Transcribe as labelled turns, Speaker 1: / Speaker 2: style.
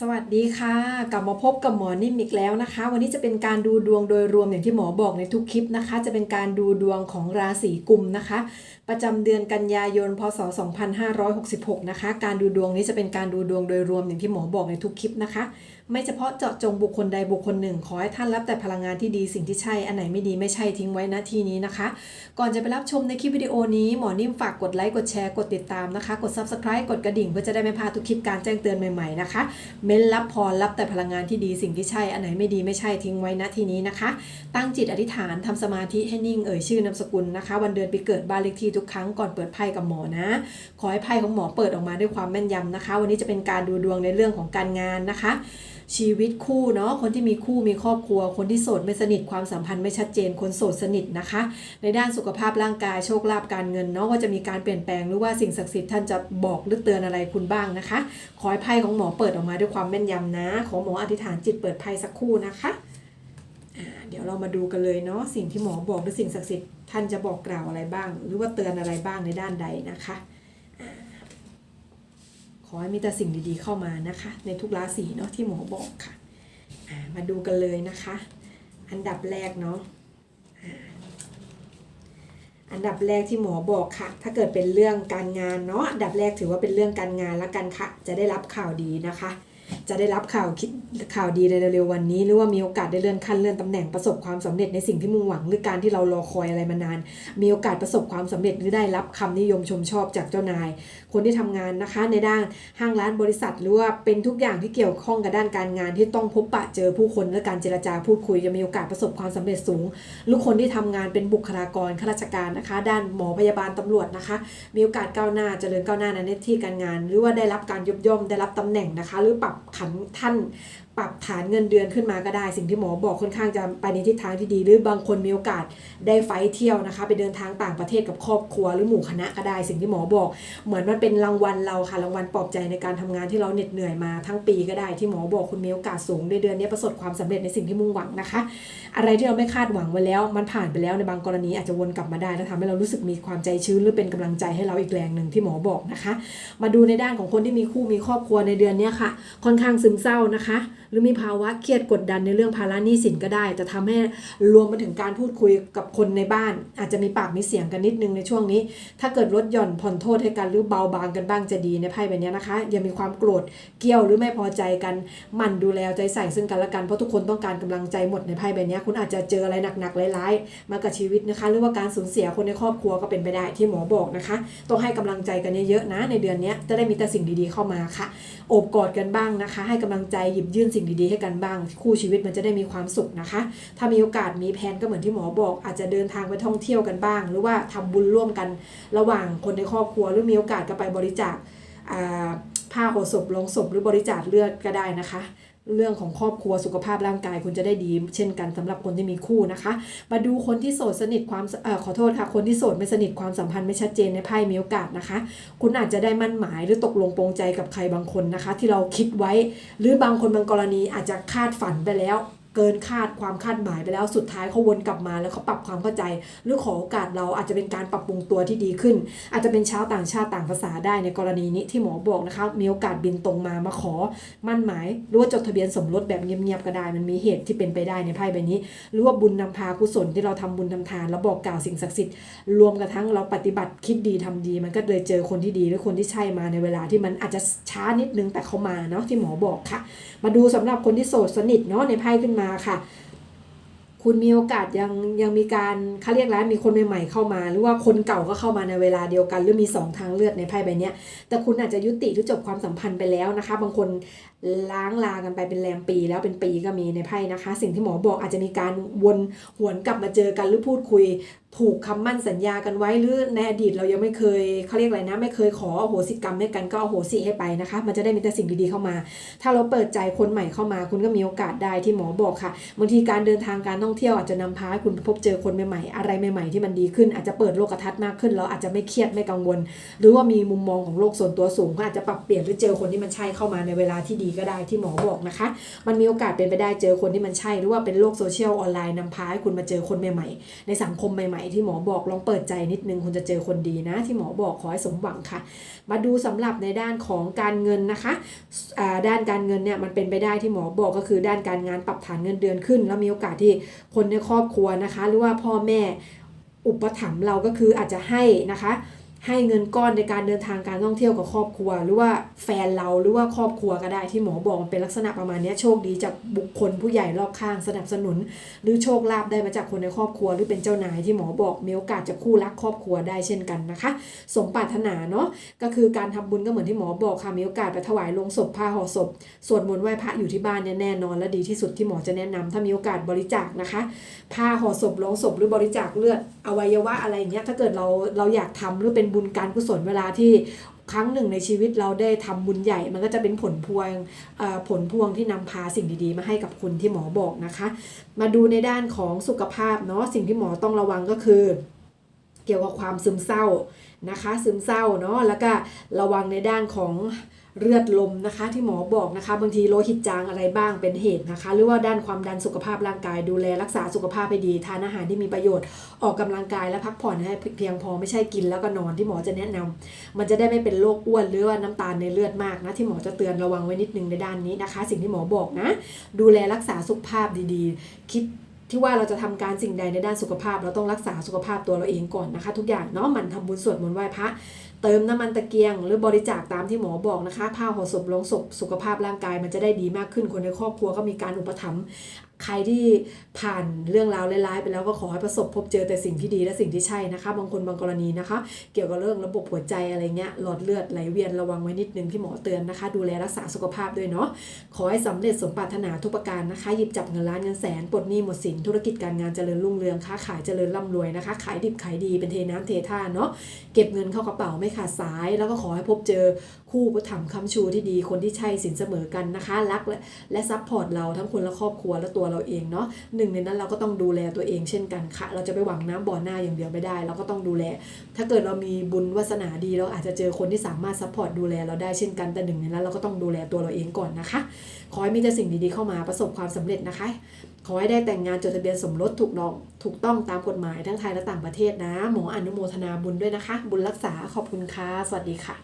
Speaker 1: สวัสดีค่ะ กลับมาพบกับหมอนิ่มอีกแล้วนะคะ วันนี้จะเป็นการดูดวงโดยรวมอย่างที่หมอบอกในทุกคลิปนะคะ จะเป็นการดูดวงของราศีกุมนะคะ ประจำเดือนกันยายนพศ 2566 นะคะ การดูดวงนี้จะเป็นการดูดวงโดยรวมอย่างที่หมอบอกในทุกคลิปนะคะไม่เฉพาะเจาะจงบุคคลใดบุคคลหนึ่ง ขอให้ท่านรับแต่พลังงานที่ดีสิ่งที่ใช่ อันไหนไม่ดีไม่ใช่ทิ้งไว้ณที่นี้นะคะ ก่อนจะไปรับชมในคลิปวิดีโอนี้หมอนิ่มฝากกดไลค์กดแชร์กดติดตามนะคะ กด subscribe กดกระดิ่งเพื่อจะได้ไม่พลาดทุกคลิปการแจ้งเตือนใหม่ๆนะคะ เม้นรับพรรับแต่พลังงานที่ดีสิ่งที่ใช่ อันไหนไม่ดีไม่ใช่ทิ้งไว้ณที่นี้นะคะ ตั้งจิตอธิษฐานทำสมาธิให้นิ่งเอ่ยชื่อนามสกุลนะคะ วันเดือนปีเกิดบ้านเลขที่ทุกครั้งก่อนเปิดไพ่กับหมอนะ ขอให้ไพ่ของหมอเปิดออกมาด้วยความแม่นยำนะคะ วันนี้จะเป็นการดูดวงในเรื่องของการงานนะคะ ชีวิตคู่เนาะคนที่มีคู่มีครอบครัว คนที่โสดไม่สนิทความสัมพันธ์ไม่ชัดเจน คนโสดสนิทนะคะ ในด้านสุขภาพร่างกายโชคลาภการเงินเนาะว่าจะมีการเปลี่ยนแปลงหรือว่าสิ่งศักดิ์สิทธิ์ท่านจะบอกหรือเตือนอะไรคุณบ้างนะคะ ขอให้ไพ่ของหมอเปิดออกมาด้วยความแม่นยำนะ ของหมออธิษฐานจิตเปิดไพ่สักคู่นะคะเดี๋ยวเรามาดูกันเลยเนาะสิ่งที่หมอบอกหรือสิ่งศักดิ์สิทธิ์ท่านจะบอกกล่าวอะไรบ้าง หรือว่าเตือนอะไรบ้างในด้านใดนะคะ อ่าขอให้มีแต่สิ่งดีๆเข้ามานะคะ ในทุกราศีเนาะที่หมอบอกค่ะมาดูกันเลยนะคะ อันดับแรกเนาะอันดับแรกที่หมอบอกค่ะ ถ้าเกิดเป็นเรื่องการงานเนาะอันดับแรกถือว่าเป็นเรื่องการงานแล้วกันค่ะ จะได้รับข่าวดีนะคะ จะได้รับข่าวคิดข่าวดีในเร็วๆวันนี้ หรือว่ามีโอกาสได้เลื่อนขั้นเลื่อนตำแหน่งประสบความสำเร็จในสิ่งที่มุ่งหวัง หรือการที่เรารอคอยอะไรมานาน มีโอกาสประสบความสำเร็จหรือได้รับคำนิยมชมชอบจากเจ้านาย คนที่ทำงานนะคะ ในด้านห้างร้านบริษัท หรือว่าเป็นทุกอย่างที่เกี่ยวข้องกับด้านการงานที่ต้องพบปะเจอผู้คนและการเจรจาพูดคุยจะมีโอกาสประสบความสำเร็จสูง หรือคนที่ทำงานเป็นบุคลากรข้าราชการนะคะ ด้านหมอพยาบาลตำรวจนะคะ มีโอกาสก้าวหน้าเจริญก้าวหน้าในหน้าที่การงาน หรือว่าได้รับการยกย่องได้รับตำแหน่งนะคะ หรือปรับขันท่านปรับฐานเงินเดือนขึ้นมาก็ได้ สิ่งที่หมอบอกค่อนข้างจะไปในทิศทางที่ดี หรือบางคนมีโอกาสได้ไฟเที่ยวนะคะ ไปเดินทางต่างประเทศกับครอบครัวหรือหมู่คณะก็ได้ สิ่งที่หมอบอก เหมือนมันเป็นรางวัลเราค่ะรางวัลปลอบใจในการทำงานที่เราเหน็ดเหนื่อยมาทั้งปีก็ได้ที่หมอบอกคุณมีโอกาสสูงในเดือนนี้ประสบความสำเร็จในสิ่งที่มุ่งหวังนะคะ อะไรที่เราไม่คาดหวังไว้แล้ว มันผ่านไปแล้วในบางกรณีอาจจะวนกลับมาได้แล้วทำให้เรารู้สึกมีความใจชื้นหรือเป็นกำลังใจให้เราอีกแรงหนึ่งที่หมอบอกนะคะ มาดูในด้านของคนที่มีคู่มีครอบครัวในเดือนนี้ค่ะ ค่อนข้างซึมเศร้านะคะ หรือมีภาวะเครียดกดดันในเรื่องภาระหนี้สินก็ได้ จะทำให้รวมมาถึงการพูดคุยกับคนในบ้าน อาจจะมีปากมีเสียงกันนิดนึงในช่วงนี้ ถ้าเกิดลดหย่อนผ่อนโทษให้กันหรือเบาบางกันบ้างจะดีในไพ่ใบเนี้นะคะอย่ามีความโกรธเกรี้ยวหรือไม่พอใจกันมั่นดูแลใจใส่ซึ่งกันและกันเพราะทุกคนต้องการกำลังใจหมดในไพ่ใบนี้คุณอาจจะเจออะไรหนักๆร้ายๆมากับชีวิตนะคะ หรือว่าการสูญเสียคนในครอบครัวก็เป็นไปได้ที่หมอบอกนะคะ ต้องให้กำลังใจกันเยอะๆนะ ในเดือนนี้จะได้มีแต่สิ่งดีๆเข้ามาค่ะโอบกอดกันบ้างนะคะ ให้กำลังใจหยิบยื่นสิ่งดีๆให้กันบ้าง คู่ชีวิตมันจะได้มีความสุขนะคะ ถ้ามีโอกาสมีแผนก็เหมือนที่หมอบอก อาจจะเดินทางไปท่องเที่ยวกันบ้าง หรือว่าทำบุญร่วมกันระหว่างคนในครอบครัวหรือมีโอกาสก็ไปบริจาคอ่า ผ้าห่อศพลงศพหรือบริจาคเลือดก็ได้นะคะ เรื่องของครอบครัวสุขภาพร่างกายคุณจะได้ดี เช่นกันสำหรับคนที่มีคู่นะคะ มาดูคนที่โสดสนิทความออขอโทษค่ะ คนที่โสดไม่สนิทความสัมพันธ์ไม่ชัดเจนในไพ่มีโอกาสนะคะ คุณอาจจะได้มั่นหมายหรือตกลงปรงใจกับใครบางคนนะคะ ที่เราคิดไว้ หรือบางคนบางกรณีอาจจะคาดฝันไปแล้ว เกินคาดความคาดหมายไปแล้วสุดท้ายเขาวนกลับมาแล้วเขาปรับความเข้าใจ หรือขอโอกาสเราอาจจะเป็นการปรับปรุงตัวที่ดีขึ้น อาจจะเป็นชาวต่างชาติต่างภาษาได้ในกรณีนี้ที่หมอบอกนะคะมีโอกาสบินตรงมามาขอมั่นหมายหรือว่าจดทะเบียนสมรสแบบเงียบๆก็ได้มันมีเหตุที่เป็นไปได้ในไพ่ใบนี้ หรือว่าบุญนำพากุศลที่เราทำบุญทำทานแล้วบอกกล่าวสิ่งศักดิ์สิทธิ์รวมกระทั่งเราปฏิบัติคิดดีทำดี มันก็เลยเจอคนที่ดีหรือคนที่ใช่มาในเวลาที่มันอาจจะช้านิดนึงแต่เขามาเนาะที่หมอบอกค่ะ มาดูสำหรับคนที่โสดสนิทเนาะในไพ่ขึ้นมามาค่ะ คุณมีโอกาสยังยังมีการเขาเรียกแล้วมีคนใหม่ๆเข้ามา หรือว่าคนเก่าก็เข้ามาในเวลาเดียวกัน หรือมีสองทางเลือกในไพ่ใบเนี้ยแต่คุณอาจจะยุติหรือจบความสัมพันธ์ไปแล้วนะคะ บางคนล้างลากันไปเป็นแรมปี แล้วเป็นปีก็มีในไพ่นะคะ สิ่งที่หมอบอกอาจจะมีการวนหวนกลับมาเจอกันหรือพูดคุย ผูกคำมั่นสัญญากันไว้หรือในอดีตเรายังไม่เคยเขาเรียกอะไรนะ ไม่เคยขอโหสิกรรมให้กันก็โหสิให้ไปนะคะ มันจะได้มีแต่สิ่งดีๆเข้ามา ถ้าเราเปิดใจคนใหม่เข้ามา คุณก็มีโอกาสได้ที่หมอบอกค่ะบางทีการเดินทางการท่ององเที่ยวอาจจะนำพาให้คุณพบเจอคนใหม่ๆ อะไรใหม่ๆที่มันดีขึ้นอาจจะเปิดโลกทัศน์มากขึ้นแล้วอาจจะไม่เครียดไม่กังวล หรือว่ามีมุมมองของโลกส่วนตัวสูงก็อาจจะปรับเปลี่ยนหรือเจอคนที่มันใช่เข้ามาในเวลาที่ดีก็ได้ที่หมอบอกนะคะ มันมีโอกาสเป็นไปได้เจอคนที่มันใช่ หรือว่าเป็นโลกโซเชียลออนไลน์นำพาให้คุณมาเจอคนใหม่ๆ ในสังคมใหม่ ๆ ที่หมอบอกลองเปิดใจนิดนึงคุณจะเจอคนดีนะ ที่หมอบอกขอให้สมหวังค่ะ มาดูสำหรับในด้านของการเงินนะคะด้านการเงินเนี่ยมันเป็นไปได้ที่หมอบอกก็คือด้านการงานปรับฐานเงินเดือนขึ้น แล้วมีโอกาสที่คนในครอบครัวนะคะ หรือว่าพ่อแม่อุปถัมภ์เราก็คืออาจจะให้นะคะ ให้เงินก้อนในการเดินทางการท่องเที่ยวกับครอบครัว หรือว่าแฟนเราหรือว่าครอบครัวก็ได้ที่หมอบอกมันเป็นลักษณะประมาณนี้โชคดีจากบุคคลผู้ใหญ่รอบข้างสนับสนุน หรือโชคลาภได้มาจากคนในครอบครัว หรือเป็นเจ้านายที่หมอบอกมีโอกาสจะคู่รักครอบครัวได้เช่นกันนะคะ สมปรารถนาเนาะก็คือการทำบุญก็เหมือนที่หมอบอกค่ะมีโอกาสไปถวายลงศพผ้าห่อศพสวดมนต์ไหว้พระอยู่ที่บ้านเนี่ยแน่นอนและดีที่สุดที่หมอจะแนะนำถ้ามีโอกาสบริจาคนะคะผ้าห่อศพลงศพหรือบริจาคเลือดอวัยวะอะไรอย่างเงี้ยถ้าเกิดเราเราอยากทำหรือเป็นบุญการกุศลเวลาที่ครั้งหนึ่งในชีวิตเราได้ทำบุญใหญ่ มันก็จะเป็นผลพวงอ่อผลพวงที่นำพาสิ่งดีๆ มาให้กับคุณที่หมอบอกนะคะ มาดูในด้านของสุขภาพเนาะสิ่งที่หมอต้องระวังก็คือ เกี่ยวกับความซึมเศร้านะคะ ซึมเศร้าเนาะแล้วก็ระวังในด้านของ เลือดลมนะคะ ที่หมอบอกนะคะ บางทีโลหิตจางอะไรบ้างเป็นเหตุนะคะ หรือว่าด้านความดันสุขภาพร่างกายดูแลรักษาสุขภาพให้ดี ทานอาหารที่มีประโยชน์ออกกำลังกายและพักผ่อนให้เพียงพอไม่ใช่กินแล้วก็นอนที่หมอจะแนะนำมันจะได้ไม่เป็นโรคอ้วนหรือว่าน้ำตาลในเลือดมากนะที่หมอจะเตือนระวังไว้นิดนึงในด้านนี้นะคะ สิ่งที่หมอบอกนะ ดูแลรักษาสุขภาพดีๆ คิดที่ว่าเราจะทำการสิ่งใดในด้านสุขภาพ เราต้องรักษาสุขภาพตัวเราเองก่อนนะคะ ทุกอย่างเนาะหมันทำบุญสวดมนต์ไหว้พระ เติมน้ำมันตะเกียง หรือบริจาคตามที่หมอบอกนะคะผ้าห่อศพลงศพสุขภาพร่างกายมันจะได้ดีมากขึ้นคนในครอบครัวก็มีการอุปถัมภ์ใครที่ผ่านเรื่องราวร้ายๆไปแล้วก็ขอให้ประสบพบเจอแต่สิ่งที่ดีและสิ่งที่ใช่นะคะ บางคนบางกรณีนะคะ เกี่ยวกับเรื่องระบบหัวใจอะไรเงี้ยหลอดเลือดไหลเวียนระวังไว้นิดนึงที่หมอเตือนนะคะ ดูแลรักษาสุขภาพด้วยเนาะขอให้สำเร็จสมปรารถนาทุกประการนะคะ หยิบจับเงินล้านเงินแสนปลดหนี้หมดสินธุรกิจการงานเจริญรุ่งเรืองค้าขายเจริญร่ำรวยนะคะ ขายดิบขายดีเป็นเทน้ำเทท่าเนาะเก็บเงินเข้ากระเป๋าไม่ขาดสายแล้วก็ขอให้พบเจอคู่ประถมคำชูที่ดีคนที่ใช่สินเสมอกันนะคะ รักและและซัพพอร์ตเราทั้งคนและครอบครัวและตัวเราเองเนาะหนึ่งในนั้นเราก็ต้องดูแลตัวเองเช่นกันค่ะ เราจะไปหวังน้ำบ่อหน้าอย่างเดียวไม่ได้ เราก็ต้องดูแล ถ้าเกิดเรามีบุญวาสนาดีเราอาจจะเจอคนที่สามารถซัพพอร์ตดูแลเราได้เช่นกันแต่หนึ่งในนั้นเราก็ต้องดูแลตัวเราเองก่อนนะคะ ขอให้มีแต่สิ่งดีๆเข้ามาประสบความสำเร็จนะคะ ขอให้ได้แต่งงานจดทะเบียนสมรสถูกต้อง ถูกต้องตามกฎหมายทั้งไทยและต่างประเทศนะ หมออนุโมทนาบุญด้วยนะคะ บุญรักษาขอบคุณค่ะ สวัสดีค่ะ